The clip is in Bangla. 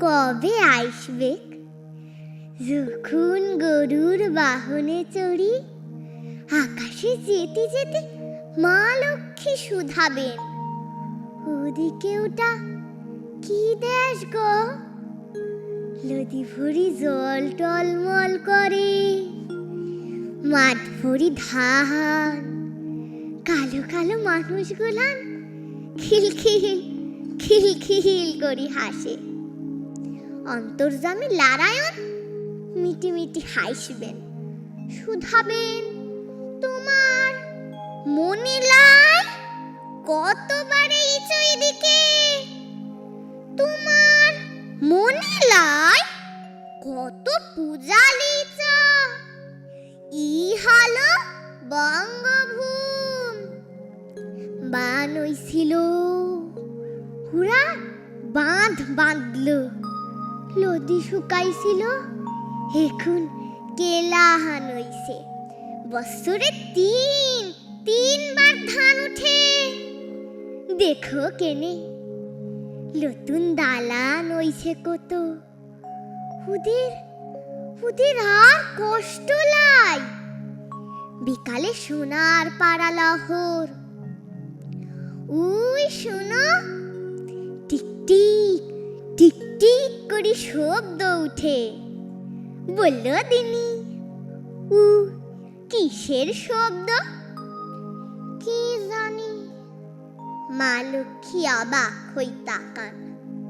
কবে আসবে? যখন গরুর বাহনে চড়ি, আকাশে যেতে যেতে মা লক্ষ্মী শুধাবেন। ওদিকে ওটা কি দেশ গো? নদী ভরি জল টলমল করে। মাঠ ভরি ধান। কালো কালো মানুষগুলান খিলখিল খিলখিল করি হাসে। অন্তর্জামী লারায়ণ মিটি মিটি হাসবেন। শুধাবেন, তোমার মনে লাই? কতবারে ইচো এদিকে? তোমার মনে লাই? কত পূজা লিচা ই হলো বঙ্গভূম। বান ছিল হুরা, বাঁধ বাঁধল। নদী শুকাইছিল এখন কেলাহান হইছে বছরে তিন তিনবার ধান উঠে। দেখো কেনে, নতুন দালান হইছে কত। হুদের হুদের আর কষ্ট লাই বিকালে সোনার পাড়া লহর উই শোনো শব্দ উঠে। বলল দিনি উ কিসের শব্দ? কি জানি? মা লক্ষ্মী অবাক হই তাকান।